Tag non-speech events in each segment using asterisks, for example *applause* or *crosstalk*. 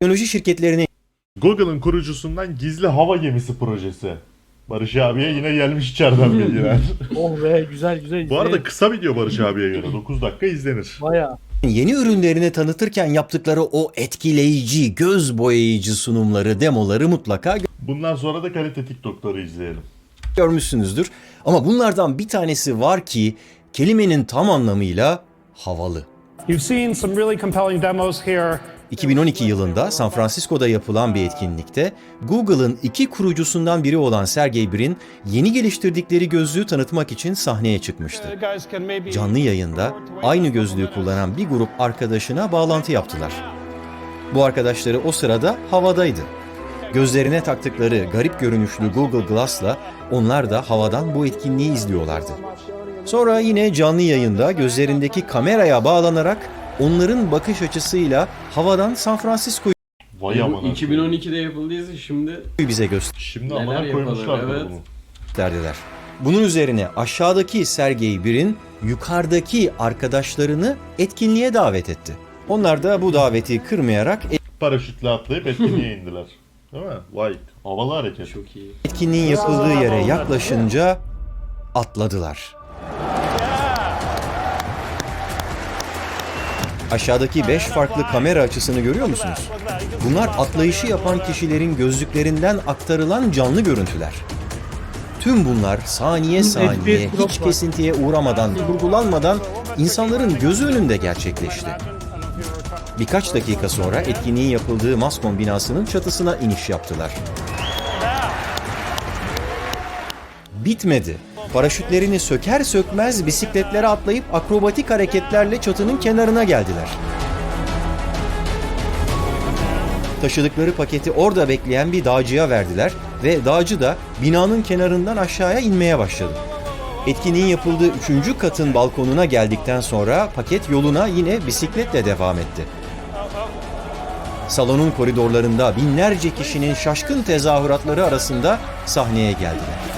teknoloji şirketlerine Google'ın kurucusundan gizli hava gemisi projesi. Barış abiye yine gelmiş içeriden bilgiler. *laughs* Oh be güzel güzel. Bu arada kısa video Barış abiye göre 9 dakika izlenir. Bayağı. yeni ürünlerini tanıtırken yaptıkları o etkileyici, göz boyayıcı sunumları, demoları mutlaka Bundan sonra da kalite TikTok'ları izleyelim. görmüşsünüzdür. Ama bunlardan bir tanesi var ki kelimenin tam anlamıyla havalı. You've seen some really compelling demos here. 2012 yılında San Francisco'da yapılan bir etkinlikte Google'ın iki kurucusundan biri olan Sergey Brin yeni geliştirdikleri gözlüğü tanıtmak için sahneye çıkmıştı. Maybe Canlı yayında aynı gözlüğü kullanan bir grup arkadaşına bağlantı yaptılar. Bu arkadaşları o sırada havadaydı. Gözlerine taktıkları garip görünüşlü Google Glass'la onlar da havadan bu etkinliği izliyorlardı. Sonra yine canlı yayında gözlerindeki kameraya bağlanarak onların bakış açısıyla havadan San Francisco'yu Vay amına. koyayım. 2012'de yapıldıysa şimdi bize Şimdi Neler amına koymuşlar evet. bunu. gösterdiler. Bunun üzerine aşağıdaki Sergey Brin yukarıdaki arkadaşlarını etkinliğe davet etti. Onlar da bu daveti kırmayarak Paraşütle atlayıp etkinliğe indiler. Değil mi? Vay havalı hareket. çok iyi. etkinliğin yapıldığı yere yaklaşınca atladılar. Aşağıdaki 5 farklı kamera açısını görüyor musunuz? Bunlar atlayışı yapan kişilerin gözlüklerinden aktarılan canlı görüntüler. Tüm bunlar saniye saniye hiç kesintiye uğramadan, kurgulanmadan insanların gözü önünde gerçekleşti. Birkaç dakika sonra etkinliğin yapıldığı Maskon binasının çatısına iniş yaptılar. Bitmedi. Paraşütlerini söker sökmez bisikletlere atlayıp akrobatik hareketlerle çatının kenarına geldiler. Taşıdıkları paketi orada bekleyen bir dağcıya verdiler ve dağcı da binanın kenarından aşağıya inmeye başladı. Etkinliğin yapıldığı üçüncü katın balkonuna geldikten sonra paket yoluna yine bisikletle devam etti. Salonun koridorlarında binlerce kişinin şaşkın tezahüratları arasında sahneye geldiler.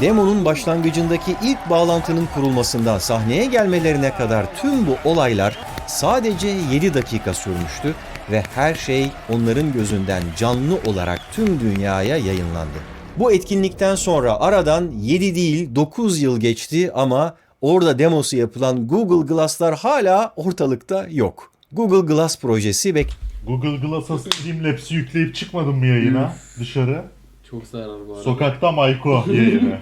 Demonun başlangıcındaki ilk bağlantının kurulmasından sahneye gelmelerine kadar tüm bu olaylar sadece 7 dakika sürmüştü ve her şey onların gözünden canlı olarak tüm dünyaya yayınlandı. Bu etkinlikten sonra aradan 7 değil 9 yıl geçti ama orada demosu yapılan Google Glass'lar hala ortalıkta yok. Google Glass projesi ve Google Glass'a Streamlabs'i yükleyip çıkmadın mı yayına dışarı? Çok zarar bu arada. Sokakta Mayko *laughs* yayını.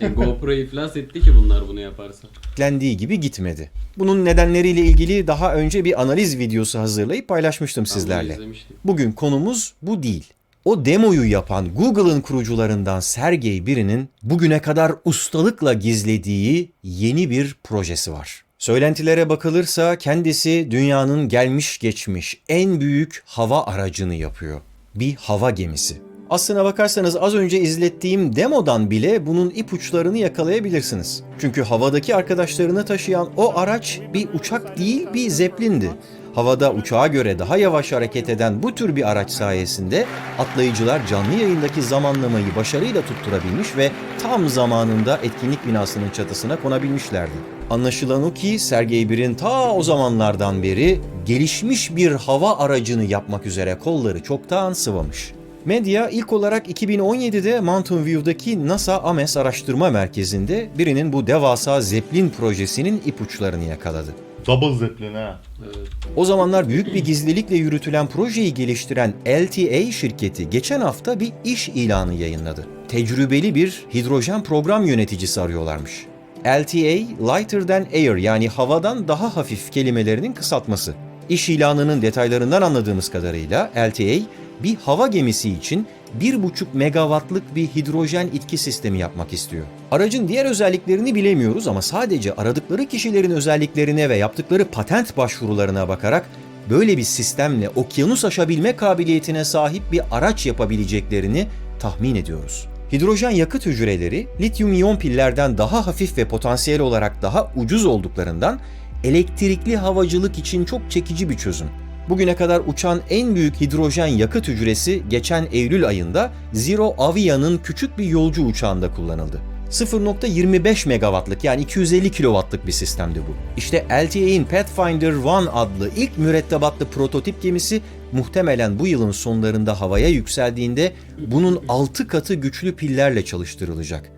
E, GoPro iflas etti ki bunlar bunu yaparsa. beklendiği gibi gitmedi. Bunun nedenleriyle ilgili daha önce bir analiz videosu hazırlayıp paylaşmıştım sizlerle. izlemiştim. Bugün konumuz bu değil. O demoyu yapan Google'ın kurucularından Sergey Brin'in bugüne kadar ustalıkla gizlediği yeni bir projesi var. Söylentilere bakılırsa kendisi dünyanın gelmiş geçmiş en büyük hava aracını yapıyor. Bir hava gemisi. Aslına bakarsanız az önce izlettiğim demodan bile bunun ipuçlarını yakalayabilirsiniz. Çünkü havadaki arkadaşlarını taşıyan o araç bir uçak değil bir zeplindi. Havada uçağa göre daha yavaş hareket eden bu tür bir araç sayesinde atlayıcılar canlı yayındaki zamanlamayı başarıyla tutturabilmiş ve tam zamanında etkinlik binasının çatısına konabilmişlerdi. Anlaşılan o ki Sergey Brin ta o zamanlardan beri gelişmiş bir hava aracını yapmak üzere kolları çoktan sıvamış. Medya ilk olarak 2017'de Mountain View'daki NASA Ames Araştırma Merkezi'nde birinin bu devasa Zeppelin projesinin ipuçlarını yakaladı. Double Zeppelin ha. Evet. O zamanlar büyük bir gizlilikle yürütülen projeyi geliştiren LTA şirketi geçen hafta bir iş ilanı yayınladı. Tecrübeli bir hidrojen program yöneticisi arıyorlarmış. LTA, lighter than air yani havadan daha hafif kelimelerinin kısaltması. İş ilanının detaylarından anladığımız kadarıyla LTA bir hava gemisi için 1,5 megawattlık bir hidrojen itki sistemi yapmak istiyor. Aracın diğer özelliklerini bilemiyoruz ama sadece aradıkları kişilerin özelliklerine ve yaptıkları patent başvurularına bakarak böyle bir sistemle okyanus aşabilme kabiliyetine sahip bir araç yapabileceklerini tahmin ediyoruz. Hidrojen yakıt hücreleri lityum iyon pillerden daha hafif ve potansiyel olarak daha ucuz olduklarından elektrikli havacılık için çok çekici bir çözüm. Bugüne kadar uçan en büyük hidrojen yakıt hücresi geçen Eylül ayında Zero Avia'nın küçük bir yolcu uçağında kullanıldı. 0.25 megawattlık yani 250 kilowattlık bir sistemdi bu. İşte LTA'in Pathfinder 1 adlı ilk mürettebatlı prototip gemisi muhtemelen bu yılın sonlarında havaya yükseldiğinde bunun 6 katı güçlü pillerle çalıştırılacak.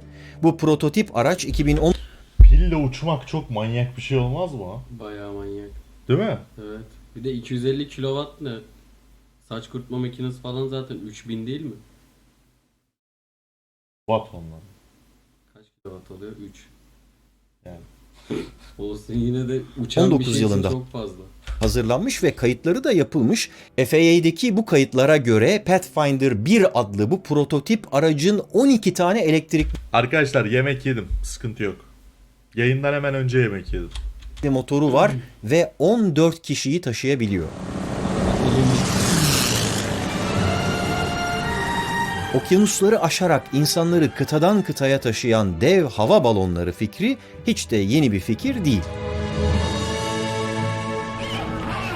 Bu prototip araç 2010 Pille uçmak çok manyak bir şey olmaz mı? Bayağı manyak. Değil mi? Evet. Bir de 250 kilowatt ne? Saç kurutma makinesi falan zaten 3000 değil mi? Watt onlar. Kaç kilowatt oluyor? 3. Yani. *laughs* Olsun yine de uçan 19 bir şey yılında. çok fazla. hazırlanmış ve kayıtları da yapılmış. FAA'deki bu kayıtlara göre Pathfinder 1 adlı bu prototip aracın 12 tane elektrikli Arkadaşlar yemek yedim. Sıkıntı yok. Yayından hemen önce yemek yedim. Motoru var ve 14 kişiyi taşıyabiliyor. Okyanusları aşarak insanları kıtadan kıtaya taşıyan dev hava balonları fikri hiç de yeni bir fikir değil.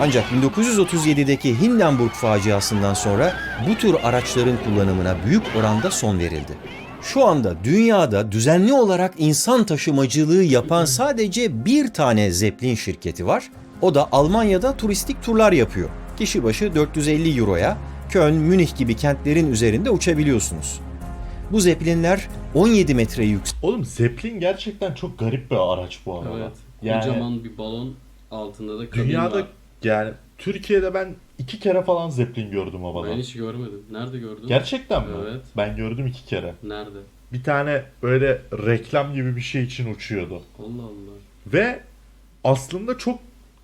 Ancak 1937'deki Hindenburg faciasından sonra bu tür araçların kullanımına büyük oranda son verildi. Şu anda dünyada düzenli olarak insan taşımacılığı yapan sadece bir tane Zeppelin şirketi var. O da Almanya'da turistik turlar yapıyor. Kişi başı 450 euroya Köln, Münih gibi kentlerin üzerinde uçabiliyorsunuz. Bu Zeppelinler 17 metre yüksek. Oğlum Zeppelin gerçekten çok garip bir araç bu arada. Evet. Yani Kocaman bir balon altında da kabin dünyada var. yani Türkiye'de ben iki kere falan Zeppelin gördüm havada. Ben hiç görmedim. Nerede gördün? Gerçekten mi? Evet. Ben gördüm iki kere. Nerede? Bir tane böyle reklam gibi bir şey için uçuyordu. Allah Allah. Ve aslında çok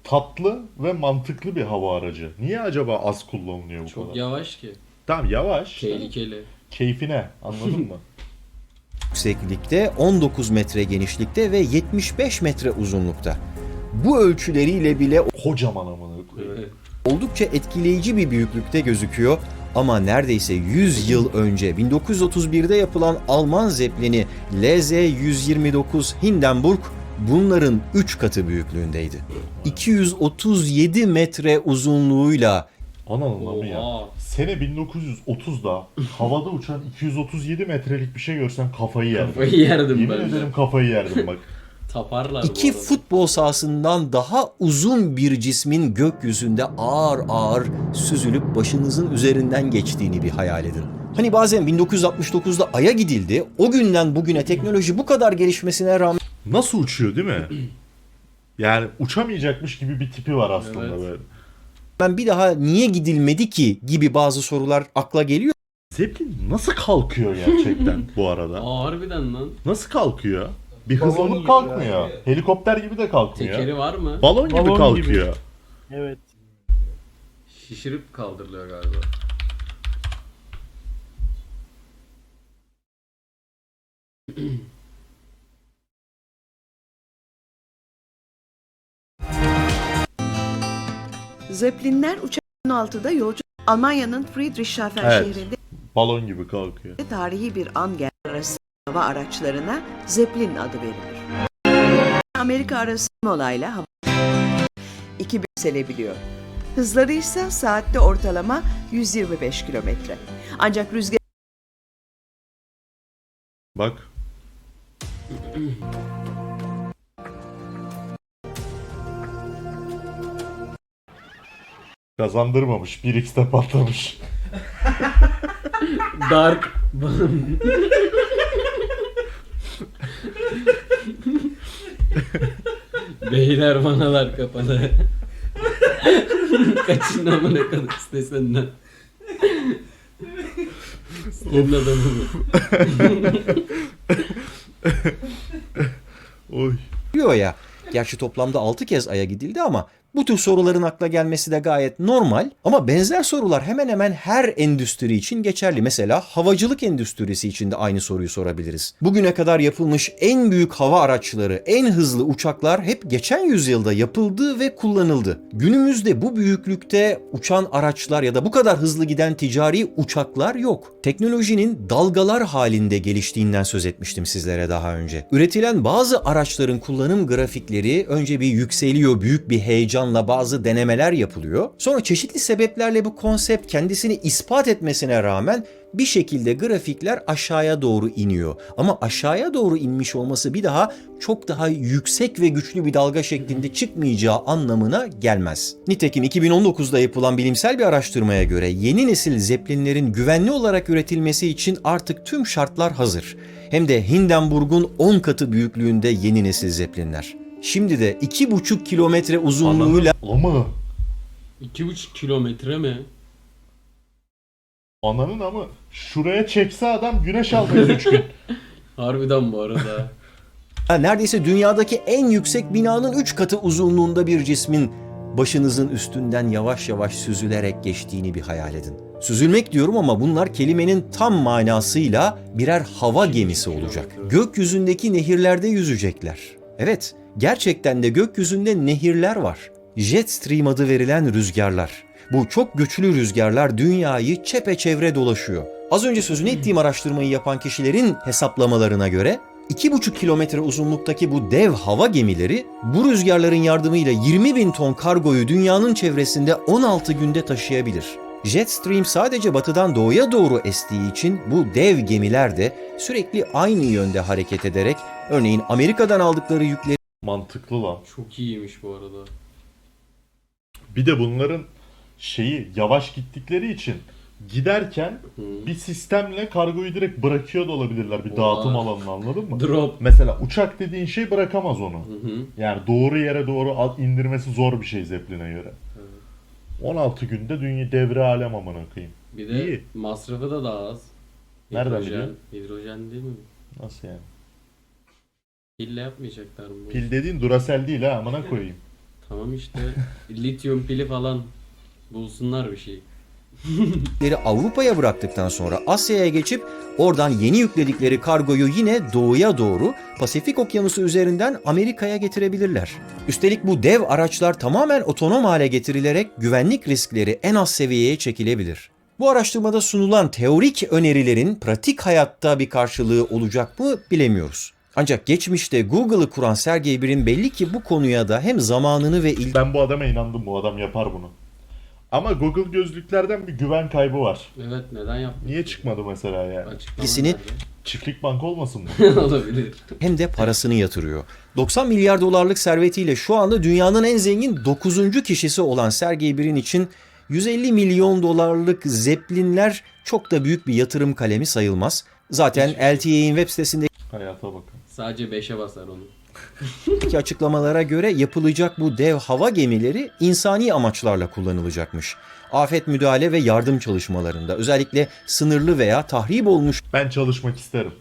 tatlı ve mantıklı bir hava aracı. Niye acaba az kullanılıyor bu Çok kadar? yavaş ki. Tamam yavaş. Tehlikeli. Keyfine anladın mı? *laughs* yükseklikte, 19 metre genişlikte ve 75 metre uzunlukta. Bu ölçüleriyle bile Kocaman amına koyayım. Oldukça etkileyici bir büyüklükte gözüküyor ama neredeyse 100 yıl önce 1931'de yapılan Alman Zeppelin'i LZ-129 Hindenburg bunların 3 katı büyüklüğündeydi. 237 metre uzunluğuyla amı ya. Sene 1930'da havada uçan 237 metrelik bir şey görsem kafayı yerdim. Kafayı yerdim Yemin ben de. ederim kafayı yerdim bak. Taparlar iki futbol sahasından daha uzun bir cismin gökyüzünde ağır ağır süzülüp başınızın üzerinden geçtiğini bir hayal edin. Hani bazen 1969'da Ay'a gidildi. O günden bugüne teknoloji bu kadar gelişmesine rağmen Nasıl uçuyor değil mi? *clears throat* Yani uçamayacakmış gibi bir tipi var aslında Evet. böyle. ben bir daha niye gidilmedi ki gibi bazı sorular akla geliyor. Zeppelin nasıl kalkıyor gerçekten *laughs* bu arada? Aa harbiden lan. Nasıl kalkıyor? Bir Balon hız alıp gibi kalkmıyor. Helikopter gibi de kalkmıyor. Tekeri var mı? Balon gibi Balon kalkıyor. Evet. Şişirip kaldırılıyor galiba. Zeppelinler uçağın altıda yolcu Almanya'nın Friedrichshafen Evet. şehrinde Balon gibi kalkıyor. tarihi bir an arası hava araçlarına Zeppelin adı verilir. Amerika arası molayla hava 2000 yükselebiliyor. Hızları ise saatte ortalama 125 kilometre. Ancak rüzgar Bak. Kazandırmamış. 1x'te patlamış. Dark. *laughs* Beyler vanalar kapalı. *laughs* Kaçın amına kadar istesenden. Senin adamı bu. Oy. Diyor ya. Gerçi toplamda 6 kez Ay'a gidildi ama bu tür soruların akla gelmesi de gayet normal. Ama benzer sorular hemen hemen her endüstri için geçerli. Mesela havacılık endüstrisi için de aynı soruyu sorabiliriz. Bugüne kadar yapılmış en büyük hava araçları, en hızlı uçaklar hep geçen yüzyılda yapıldı ve kullanıldı. Günümüzde bu büyüklükte uçan araçlar ya da bu kadar hızlı giden ticari uçaklar yok. Teknolojinin dalgalar halinde geliştiğinden söz etmiştim sizlere daha önce. Üretilen bazı araçların kullanım grafikleri önce bir yükseliyor, büyük bir heyecanla zamanla bazı denemeler yapılıyor. Sonra çeşitli sebeplerle bu konsept kendisini ispat etmesine rağmen bir şekilde grafikler aşağıya doğru iniyor. Ama aşağıya doğru inmiş olması bir daha çok daha yüksek ve güçlü bir dalga şeklinde çıkmayacağı anlamına gelmez. Nitekim 2019'da yapılan bilimsel bir araştırmaya göre yeni nesil zeplinlerin güvenli olarak üretilmesi için artık tüm şartlar hazır. Hem de Hindenburg'un 10 katı büyüklüğünde yeni nesil zeplinler. Şimdi de 2,5 kilometre uzunluğuyla Ama 2,5 kilometre mi? ananın ama şuraya çekse adam güneş almayız 3 gün. *laughs* Harbiden bu arada. Ha, neredeyse dünyadaki en yüksek binanın 3 katı uzunluğunda bir cismin başınızın üstünden yavaş yavaş süzülerek geçtiğini bir hayal edin. Süzülmek diyorum ama bunlar kelimenin tam manasıyla birer hava gemisi olacak. Gökyüzündeki nehirlerde yüzecekler. Evet, gerçekten de gökyüzünde nehirler var. Jet stream adı verilen rüzgarlar. Bu çok güçlü rüzgarlar dünyayı çepeçevre dolaşıyor. Az önce sözünü ettiğim araştırmayı yapan kişilerin hesaplamalarına göre 2,5 kilometre uzunluktaki bu dev hava gemileri bu rüzgarların yardımıyla 20 bin ton kargoyu dünyanın çevresinde 16 günde taşıyabilir. Jetstream sadece batıdan doğuya doğru estiği için bu dev gemiler de sürekli aynı yönde hareket ederek örneğin Amerika'dan aldıkları yükleri Mantıklı lan. Çok iyiymiş bu arada. Bir de bunların şeyi yavaş gittikleri için giderken Hı. bir sistemle kargoyu direkt bırakıyor da olabilirler bir Oha. dağıtım alanına anladın mı? Drop. Mesela uçak dediğin şey bırakamaz onu. Hı hı. Yani doğru yere doğru al- indirmesi zor bir şey Zeppelin'e göre. 16 günde dünya devre alem amına koyayım. Bir de İyi. masrafı da daha az. Nereden Hidrojen- biliyorsun? Hidrojen değil mi? Nasıl yani? Pille yapmayacaklar mı? bu? Pil dediğin Duracell değil ha amına *laughs* koyayım. Tamam işte. lityum pili falan bulsunlar bir şey. *laughs* Avrupa'ya bıraktıktan sonra Asya'ya geçip oradan yeni yükledikleri kargoyu yine doğuya doğru Pasifik Okyanusu üzerinden Amerika'ya getirebilirler. Üstelik bu dev araçlar tamamen otonom hale getirilerek güvenlik riskleri en az seviyeye çekilebilir. Bu araştırmada sunulan teorik önerilerin pratik hayatta bir karşılığı olacak mı bilemiyoruz. Ancak geçmişte Google'ı kuran Sergey Brin belli ki bu konuya da hem zamanını ve ilgi Ben bu adama inandım bu adam yapar bunu. Ama Google gözlüklerden bir güven kaybı var. Evet neden yapmış? Niye çıkmadı mesela yani? İkisini- Çiftlik bank olmasın mı? *laughs* Olabilir. hem de parasını yatırıyor. 90 milyar dolarlık servetiyle şu anda dünyanın en zengin 9. kişisi olan Sergey Brin için 150 milyon dolarlık zeplinler çok da büyük bir yatırım kalemi sayılmaz. Zaten LTA'in web sitesindeki Hayata bakın. Sadece 5'e basar onu. Ki açıklamalara göre yapılacak bu dev hava gemileri insani amaçlarla kullanılacakmış. Afet müdahale ve yardım çalışmalarında özellikle sınırlı veya tahrip olmuş Ben çalışmak isterim.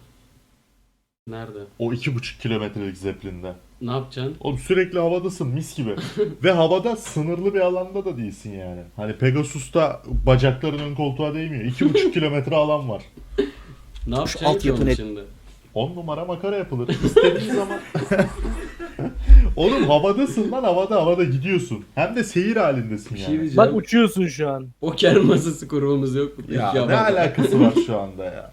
Nerede? O 2,5 kilometrelik zeplinde. Ne yapacaksın? Oğlum sürekli havadasın mis gibi. *laughs* Ve havada sınırlı bir alanda da değilsin yani. Hani Pegasus'ta bacakların ön koltuğa değmiyor. 2,5 *laughs* kilometre alan var. Ne yapacaksın ki onun altyapı net- şimdi? 10 numara makara yapılır. İstediğin zaman. *laughs* Oğlum havadasın lan havada havada gidiyorsun. Hem de seyir halindesin Bir şey yani. diyeceğim. Bak uçuyorsun şu an. Poker masası kurumumuz yok mu? Ya ne bak. alakası var şu anda ya?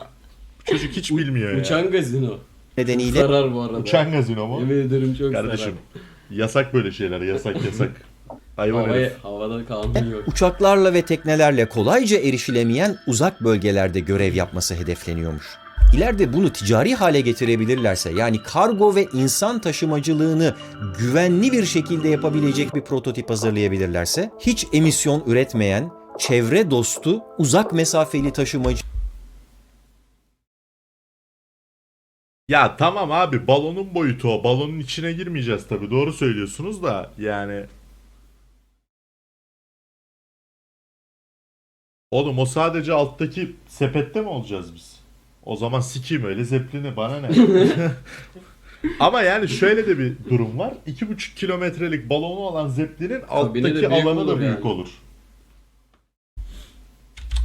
Çocuk hiç bilmiyor ya. Uçan gazino. nedeniyle Sarar bu arada. Uçan gazino mu? Yemin ederim çok Kardeşim yasak böyle şeyler yasak yasak. sarar. *laughs* Hayvan herif. Havaya, havada kalmıyor. E, uçaklarla ve teknelerle kolayca erişilemeyen uzak bölgelerde görev yapması hedefleniyormuş. İleride bunu ticari hale getirebilirlerse yani kargo ve insan taşımacılığını güvenli bir şekilde yapabilecek bir prototip hazırlayabilirlerse hiç emisyon üretmeyen, çevre dostu, uzak mesafeli taşımacı Ya tamam abi balonun boyutu o. Balonun içine girmeyeceğiz tabi. Doğru söylüyorsunuz da yani. Oğlum o sadece alttaki sepette mi olacağız biz? O zaman sikeyim öyle zeplini bana ne? *laughs* Ama yani şöyle de bir durum var. 2,5 kilometrelik balonu olan zeplinin de alttaki büyük alanı da olur büyük yani. olur.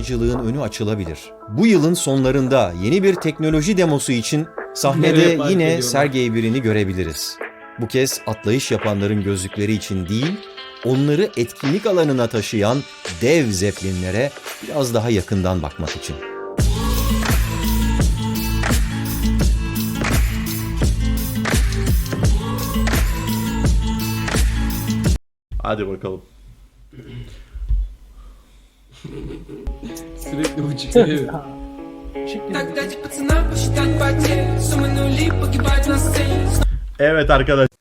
Cılığın önü açılabilir. Bu yılın sonlarında yeni bir teknoloji demosu için sahnede park yine ediyorlar? Sergey Brin'i görebiliriz. Bu kez atlayış yapanların gözlükleri için değil, onları etkinlik alanına taşıyan dev zeplinlere biraz daha yakından bakmak için. Hadi bakalım. Sürekli bu çıkıyor. *laughs* Evet arkadaşlar.